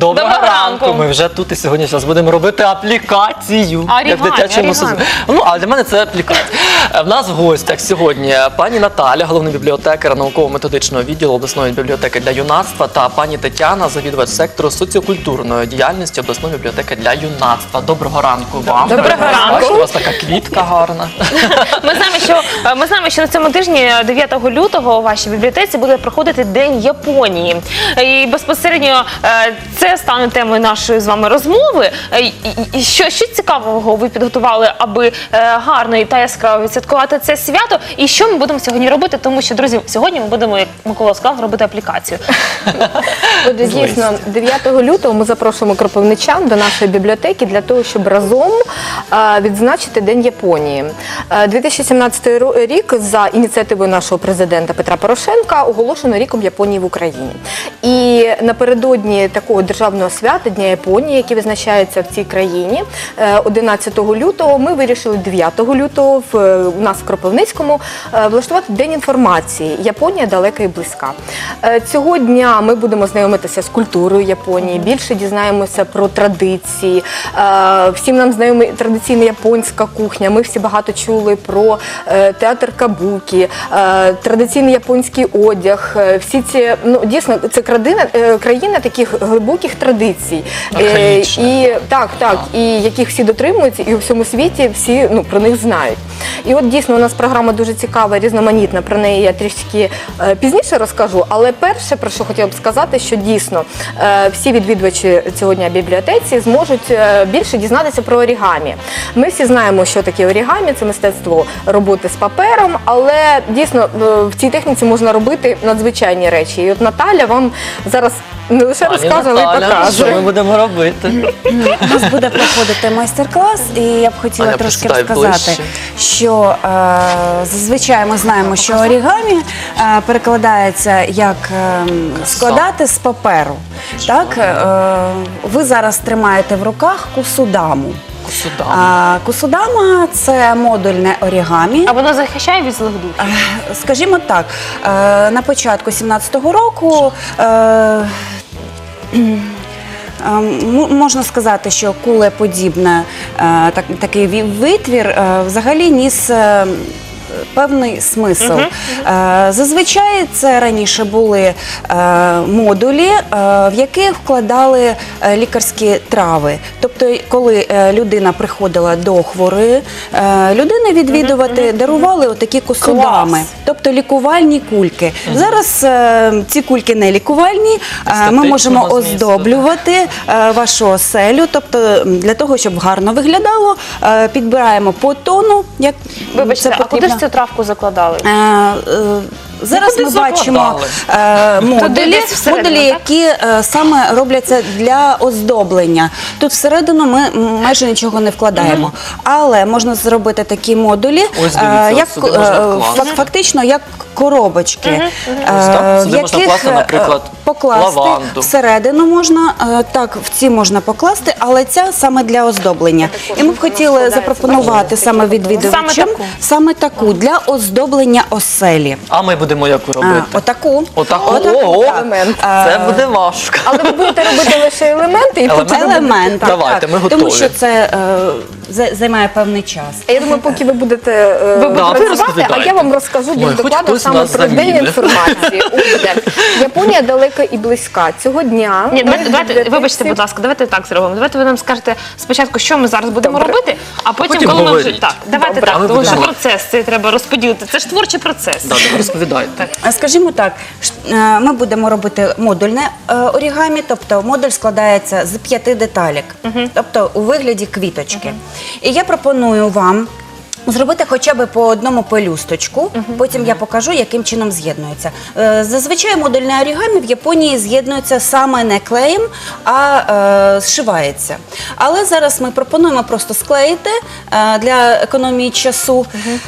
Доброго, Доброго ранку. Ми вже тут і сьогодні зараз будемо робити аплікацію. Орігамі, як в дитячому саду. Ну, а для мене це аплікація. Е, В нас в гостях сьогодні пані Наталя, головний бібліотекар науково-методичного відділу обласної бібліотеки для юнацтва, та пані Тетяна, завідувач сектору соціокультурної діяльності обласної бібліотеки для юнацтва. Доброго ранку вам. Доброго ранку. Бачу, У вас така квітка гарна. Ми знаємо, що е, ми знаємо, що на цьому тижні, 9 лютого, у вашій бібліотеці буде проходити День Японії. І безпосередньо е, це стане темою нашої з вами розмови. Е, і- що, що цікавого ви підготували, аби е, гарно і та яскраво відсвяткувати це свято? І що ми будемо сьогодні робити? Тому що, друзі, сьогодні ми будемо, як Микола сказав, робити аплікацію. Отже, дійсно, 9 лютого ми запрошуємо кропивничан до нашої бібліотеки для того, щоб разом е, відзначити День Японії. Е, 2017 ро- рік за ініціативою нашого президента Петра Порошенка оголошено ріком Японії в Україні. І напередодні такого державного свята Дня Японії, який відзначається в цій країні, е, 11 лютого ми вирішили 9 лютого в е, у нас в Кропивницькому е, влаштувати День інформації. Японія далека і близька. Е, Цього дня ми будемо знайомитися з культурою Японії, більше дізнаємося про традиції. Е, Всім нам знайома традиційна японська кухня. Ми всі багато чули про е, театр кабукі, е, традиційний японський одяг. Е, Всі ці ну дійсно це країна, е, країна таких глибоких традицій. Е, Архаїчна. І так, так, і яких всі дотримуються, і у всьому світі всі ну про них знають. І от дійсно у нас програма дуже цікава, різноманітна. Про неї я трішки е, пізніше розкажу. Але перше, про що хотіла б сказати, що дійсно е, всі відвідувачі цього дня бібліотеці зможуть е, більше дізнатися про орігамі. Ми всі знаємо, що таке орігамі, це мистецтво роботи з папером, але дійсно е, в цій техніці можна робити надзвичайні речі. І от Наталя вам зараз не лише розкаже, але й покаже. Будемо робити? У нас буде проходити майстер-клас, і я б хотіла Аня, трошки присідай розказати, ближче. що е, зазвичай ми знаємо, що орігамі е, перекладається як е, складати з паперу. Так, е, ви зараз тримаєте в руках кусудаму. А, кусудама це модульне орігамі. А воно захищає від злих дух? Скажімо так, е, на початку 17-го року. е, Можна сказати, що кулеподібне е, так, такий ві- витвір е, взагалі ніс е, певний смисл. Е, Зазвичай це раніше були е, модулі, е, в яких вкладали е, лікарські трави. Тобто, коли е, людина приходила до хворої е, людини відвідувати, дарували отакі косудами, Клас. тобто лікувальні кульки. Зараз е, ці кульки не лікувальні. Е, Ми Естетичного можемо змісту, оздоблювати е, вашу оселю. Тобто, м, для того, щоб гарно виглядало, е, підбираємо по тону, як Вибачте, це а куди ж цю травку закладали? Е, е, Зараз ми бачимо е, модулі, десь всередину, модулі, так? які е, саме робляться для оздоблення. Тут всередину ми м, майже нічого не вкладаємо, але можна зробити такі модулі, Ось дивіться, е, от як сюди е, можна вкласти. фак- фактично як коробочки, Ось так, сюди в можна яких вкласти, е, наприклад, покласти лаванду. всередину можна е, так, в ці можна покласти, але ця саме для оздоблення. І ми б хотіли запропонувати саме відвідувачам таку? саме таку для оздоблення оселі. А ми будемо яку робити? А, отаку. Отаку? Отаку, Ого! так. Елемент. Це буде важко. Але ви будете робити лише елементи і потім Елемент. Давайте, ми готові. Тому що це е, за- займає певний час. А Я думаю, поки ви будете е, Ви- Да, ви працювати, а розповідайте. я вам розкажу Ой, хоч докладно хтось саме нас про день замінить. інформації. Отже, Японія далека і близька. Цього дня Ні, ми давайте, давайте, бібліотеці- вибачте, будь ласка, давайте так зробимо. Давайте ви нам скажете спочатку, що ми зараз будемо Добре. робити, а потім, потім коли ми вже говоріть. так, давайте Добре. А ми так, тому що будемо- процес цей треба розподілити. Це ж творчий процес. Да, да, розповідайте. Е, Скажімо так, ш- е, ми будемо робити модульне е, орігамі, тобто модуль складається з п'яти деталек, тобто у вигляді квіточки. І я пропоную вам. Зробити хоча б по одному пелюсточку, потім я покажу, яким чином з'єднується. Е, Зазвичай модульне орігамі в Японії з'єднується саме не клеєм, а е, зшивається. Але зараз ми пропонуємо просто склеїти е, для економії часу.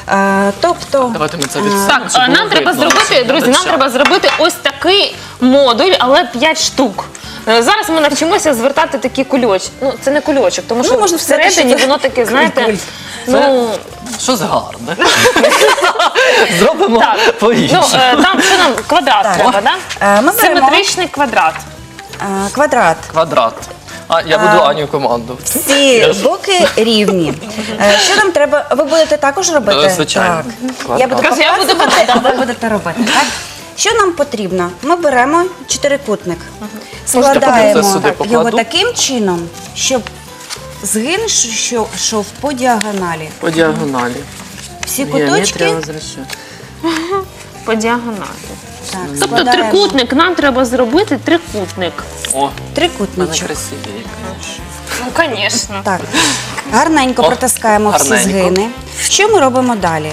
Е, тобто, Давайте ми це від Так, а нам треба зробити, друзі, нам треба зробити ось такий модуль, але 5 штук. Е, Зараз ми навчимося звертати такі кульочки. Ну, це не кульочок, тому що можна сказати, всередині що це воно таке, знаєте, ну, Щось гарне. Зробимо так, ну, по-іншому. е, там що нам квадрат Так. треба, да? Е, ми беремо- Симетричний квадрат. Е, Квадрат. Квадрат. А, я буду Аню команду. Всі боки рівні. Е, Що нам треба? Ви будете також робити? Е, звичайно. Так. Я буду Кажи, я буду показувати, а ви будете робити. Так? Що нам потрібно? Ми беремо чотирикутник, складаємо його покладу? таким чином, щоб згин що- йшов по діагоналі. По діагоналі. Всі куточки По діагоналі. так, Тобто складаємо. трикутник, нам треба зробити трикутник. О, вона Трикутничок. красивіє. Ну, звісно. Так, гарненько О, протискаємо всі гарненько. згини. Що ми робимо далі?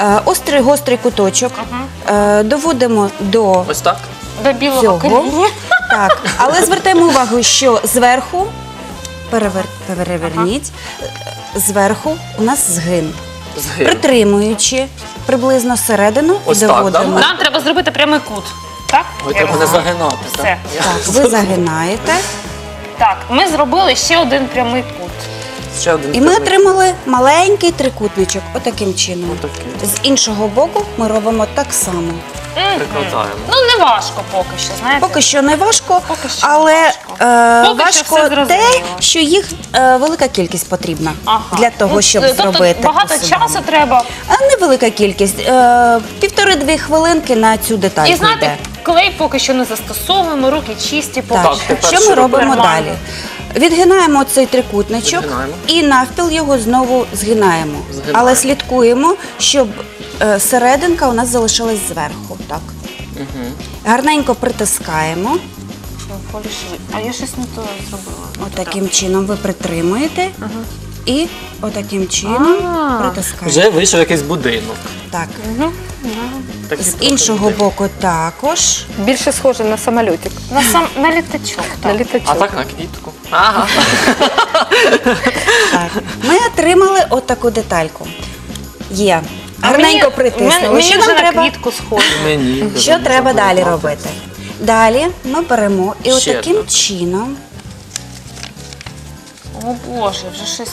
Е, Острий гострий куточок е, доводимо до Ось так? До білого цього. Так, але звертаємо увагу, що зверху перевер, переверніть, е, зверху у нас згин. Згин. Притримуючи приблизно середину, Ось так, доводимо. Нам треба зробити прямий кут. Так? Я треба не розумію. загинати. Все. Так, ви загинаєте. Так, ми зробили ще один прямий кут. Ще один. І ми прямий. отримали маленький трикутничок, отаким чином. Отакий. З іншого боку ми робимо так само. Мгм. Прикладаємо. Ну, не важко поки що, знаєте. Поки що не важко, Поки що не але важко. е, Поки що важко все те, зрозуміло. що їх е, велика кількість потрібна Ага. для того, Ну, щоб тобто зробити. багато посилання. часу треба. А невелика кількість. Е, Півтори-дві хвилинки на цю деталь. І знаєте, йде. клей поки що не застосовуємо, руки чисті, поки Так, Так, що. тепер що ми що робимо робимо? далі? Відгинаємо цей трикутничок Відгинаємо. і навпіл його знову згинаємо. Згинаємо. Але слідкуємо, щоб е, серединка у нас залишилась зверху. Так. Гарненько притискаємо. А я щось не то зробила. Отаким чином ви притримуєте і отаким чином А. притискаєте. Вже вийшов якийсь будинок. Так. Такий З іншого боку також. Більше схоже на самольотик, На сам на літачок. на Так. літачок. А так на квітку. Ага. Так. Ми отримали отаку детальку. Є. А Гарненько мені- притиснули. Мені, Що вже нам на треба? квітку схоже. Мені. Що треба далі робити? Далі ми беремо і Ще отаким так. чином О Боже, вже щось.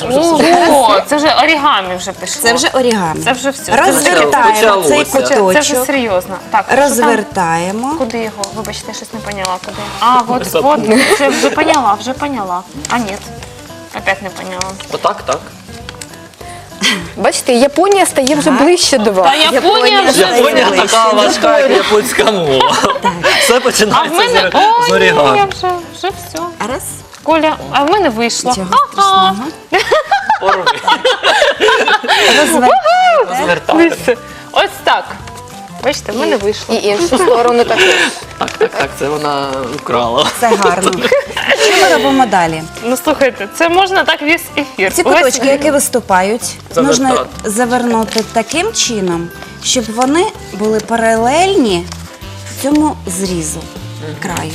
Ого, це вже орігамі вже пішло. це вже орігамі. Це вже все. Розвертаємо цей почалося. Це, це вже серйозно. Так, що там? розвертаємо. Куди його? Вибачте, я щось не поняла. Куди? А, от, от, вже, вже поняла, вже поняла. А ні. Опять не поняла. Отак, так. Бачите, Японія стає вже ближче до вас. Та Японія вже Японія ближче. така важка, як японська мова. Все А в починається мене. з- О, з ні, орігамі. я вже, вже все. Раз. Коля, а в мене вийшло. Ага. Ось так. Бачите, в мене вийшло. І іншу сторону також. Так, так, так, це вона украла. Це гарно. Що ми робимо далі? Ну слухайте, це можна так весь ефір. Ці куточки, які виступають, Завертати. можна завернути таким чином, щоб вони були паралельні цьому зрізу краю.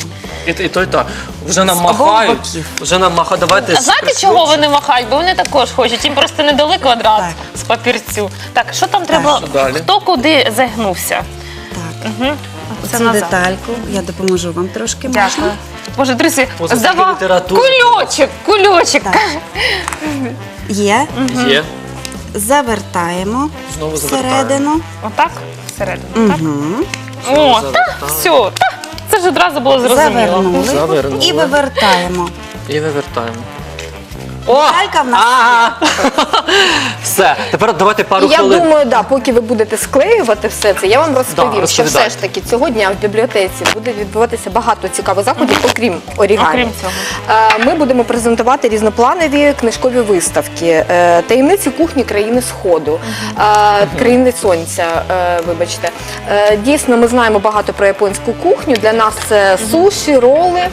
І, і то, і то. Вже нам махають. боків. Вже нам махають. Давайте. А знаєте, чого вони махають? Бо вони також хочуть. Їм просто не дали квадрат Так. з папірцю. Так, що там треба? що далі? Хто куди загнувся? Так, Угу. Це назад. детальку я допоможу вам трошки. Дякую. можна? Боже, друзі, О, це здавав стільки кульочок, кульочок. Так. Є. Є. Завертаємо Знову завертаємо. всередину. Отак? Всередину. Так? Угу. О, та, завертаємо. все. Та, це ж одразу було зрозуміло. Завернули. Завернули. І вивертаємо. І вивертаємо. Деталька в нас Ага. Все, тепер давайте пару Я хвилин. думаю, да, поки ви будете склеювати все це, я вам розповім, що все ж таки цього дня в бібліотеці буде відбуватися багато цікавих заходів, окрім орігамі. Окрім цього. Е, Ми будемо презентувати різнопланові книжкові виставки, е, таємниці кухні країни Сходу, е, країни сонця. е, Вибачте, Е, дійсно, ми знаємо багато про японську кухню. Для нас це суші, роли. е,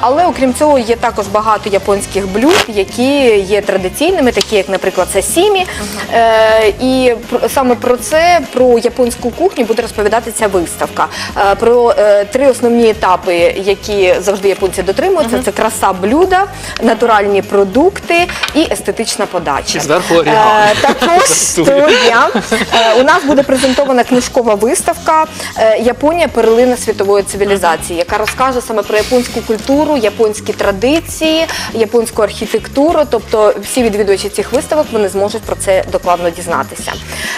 Але окрім цього, є також багато японських блюд, які є традиційними, такі як, наприклад, сасімі. Е, І пр- саме про це, про японську кухню, буде розповідати ця виставка. Е, Про е, три основні етапи, які завжди японці дотримуються: це краса блюда, натуральні продукти і естетична подача. Зверху орігамі. Е, Також того дня е, у нас буде презентована книжкова виставка е, Японія перлина світової цивілізації, яка розкаже саме про японську культуру, японські традиції, японську архітектуру. Культуру, тобто всі відвідувачі цих виставок вони зможуть про це докладно дізнатися.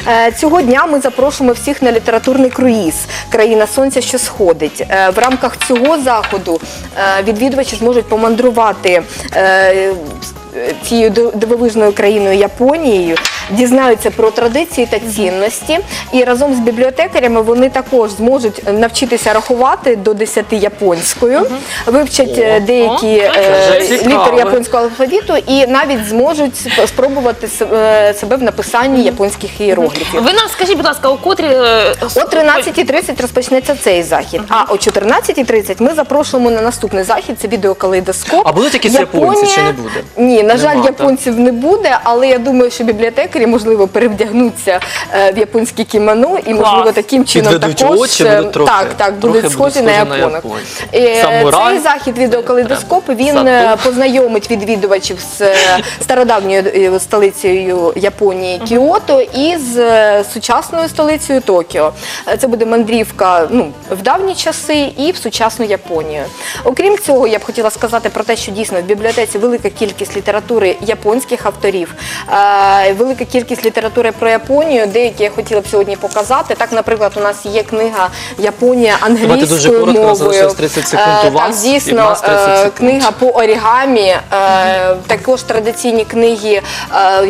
Е, Цього дня ми запрошуємо всіх на літературний круїз Країна сонця, що сходить. Е, В рамках цього заходу е, відвідувачі зможуть помандрувати. Цією див- дивовижною країною Японією дізнаються про традиції та цінності, і разом з бібліотекарями вони також зможуть навчитися рахувати до 10 японською, вивчать е, деякі е, літери японського алфавіту і навіть зможуть спробувати е, себе в написанні японських іерогліфів. Ви нам скажіть, будь ласка, у котрі О 13.30 розпочнеться цей захід, а о 14.30 ми запрошуємо на наступний захід. Це відеокалейдоскоп. А будуть якісь японці чи не буде? Ні, на жаль, Нема, японців не буде, але я думаю, що бібліотекарі можливо перевдягнуться е, в японське кімоно і можливо таким чином Підведуть також очі, е, будуть трохи- так, так трохи будуть схожі на схожі на японок. японців. Е, Самурай. Цей захід відеокалейдоскоп він Сату. е, познайомить відвідувачів з е, стародавньою е, столицею Японії Кіото і з е, сучасною столицею Токіо. Е, Це буде мандрівка ну, в давні часи і в сучасну Японію. Окрім цього, я б хотіла сказати про те, що дійсно в бібліотеці велика кількість літератури японських авторів, е, велика кількість літератури про Японію, деякі я хотіла б сьогодні показати. Так, наприклад, у нас є книга Японія дуже англійською коротко, мовою. залишилось 30 секунд Е, у вас, Так, дійсно, 30 е, секунд. книга по орігамі, також традиційні книги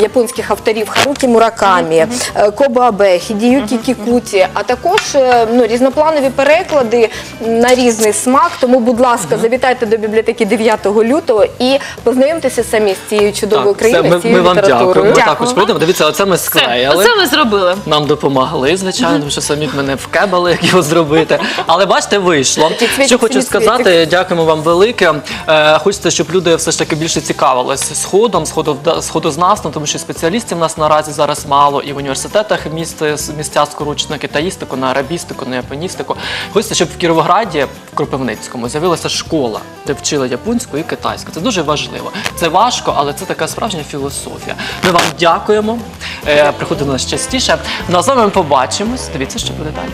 японських авторів Харукі Муракамі, Кобо Абе, Хідіюкі Кікуті, а також ну, різнопланові переклади на різний смак. Тому, будь ласка, завітайте до бібліотеки 9 лютого і познайомтеся самі з цією чудовою країною, ми, з цією ми вам літературою. дякуємо. Ми Дякую також прийдемо. Дивіться, оце ми склеїли. оце ми зробили. Нам допомогли, звичайно, тому що самі б мене вкебали, як його зробити. Але бачите, вийшло. Що хочу сказати, дякуємо вам велике. Е, Хочеться, щоб люди все ж таки більше цікавились сходом, сходовда- сходознавством, тому що спеціалістів у нас наразі зараз мало і в університетах міст, місця скорочено на китаїстику, на арабістику, на японістику. Хочеться, щоб в Кіровограді, в Кропивницькому, з'явилася школа, де вчили японську і китайську. Це дуже важливо. Це важко, але це така справжня філософія. Ми вам дякуємо. Е, Приходимо нас частіше. Ну а з вами побачимось. Дивіться, що буде далі.